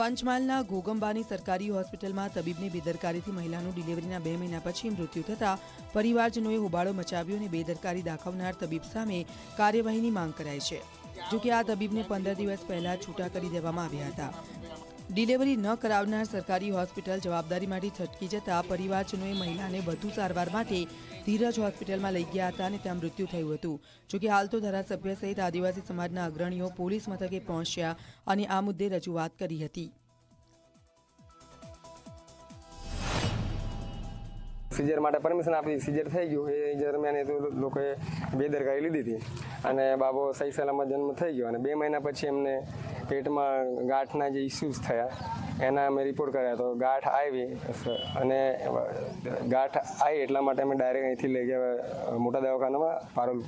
પંચમહાલના ઘોગંબાની સરકારી હોસ્પિટલમાં તબીબની બેદરકારીથી મહિલાનું ડિલિવરીના બે મહિના પછી મૃત્યુ થતાં પરિવારજનોએ હોબાળો મચાવ્યો અને બેદરકારી દાખવનાર તબીબ સામે કાર્યવાહીની માંગ કરાઈ છે. જોકે આ તબીબને પંદર દિવસ પહેલા છૂટા કરી દેવામાં આવ્યા હતા. ડિલિવરી ન કરાવનાર સરકારી હોસ્પિટલ જવાબદારીમાંથી છટકી જતા પરિવારજનોએ મહિલાને વધુ સારવાર માટે ધીરજ હોસ્પિટલમાં લઈ ગયા હતા અને ત્યાં મૃત્યુ થયું હતું. જોકે હાલ તો ધારાસભ્ય સહિત આદિવાસી સમાજના અગ્રણીઓ પોલીસ મથકે પહોંચ્યા અને આ મુદ્દે રજૂઆત કરી હતી. સિઝર માટે પરમિશન આપી સિઝર થઈ ગયું. એ દરમિયાન એ તો લોકોએ બેદરકારી લીધી હતી. અને બાબો સહી સલામત જન્મ થઈ ગયો અને બે મહિના પછી એમને પેટમાં ગાંઠના જે ઇસ્યુઝ થયા, એના અમે રિપોર્ટ કર્યા તો ગાંઠ આવી, અને ગાંઠ આવી એટલા માટે અમે ડાયરેક્ટ અહીંથી લઈ ગયા મોટા દવાખાનામાં, પારોલ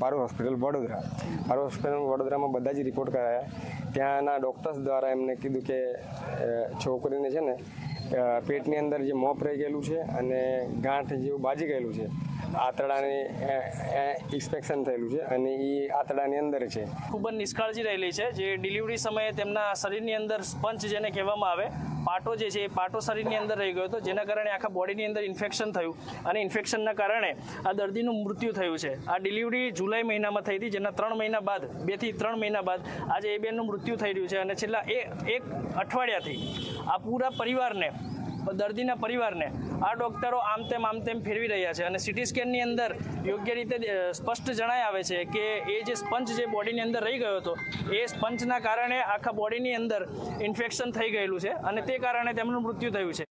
પારો હોસ્પિટલ વડોદરા. પારો હોસ્પિટલ વડોદરામાં બધા જ રિપોર્ટ કરાયા. ત્યાંના ડૉક્ટર્સ દ્વારા એમને કીધું કે છોકરીને છે ને પેટની અંદર જે મોપ રહી ગયેલું છે અને ગાંઠ જેવું બાજી ગયેલું છે. આંતરડાની ઇન્સ્પેક્શન થયેલું છે અને એ આંતરડાની અંદર છે. ખૂબ જ નિષ્કાળજી રહેલી છે. જે ડિલિવરી સમયે તેમના શરીરની અંદર સ્પંચ જેને કહેવામાં આવે પાટો જે છે એ પાટો શરીરની અંદર રહી ગયો હતો. જેના કારણે આખા બોડીની અંદર ઇન્ફેક્શન થયું અને ઇન્ફેક્શનના કારણે આ દર્દીનું મૃત્યુ થયું છે. આ ડિલિવરી જુલાઈ મહિનામાં થઈ હતી, જેના ત્રણ મહિના બાદ બેથી ત્રણ મહિના બાદ આજે એ બેનનું મૃત્યુ થઈ રહ્યું છે. અને છેલ્લા એ, એક અઠવાડિયાથી આ પૂરા પરિવારને દર્દીના પરિવારને આ ડોક્ટરો આમ તેમ આમ તેમ ફેરવી રહ્યા છે. અને સિટી સ્કેનની અંદર યોગ્ય રીતે સ્પષ્ટ જણાય આવે છે કે એ જે સ્પંચ જે બોડીની અંદર રહી ગયો હતો, એ સ્પંચના કારણે આખા બોડીની અંદર ઇન્ફેક્શન થઈ ગયેલું છે અને તે કારણે તેમનું મૃત્યુ થયું છે.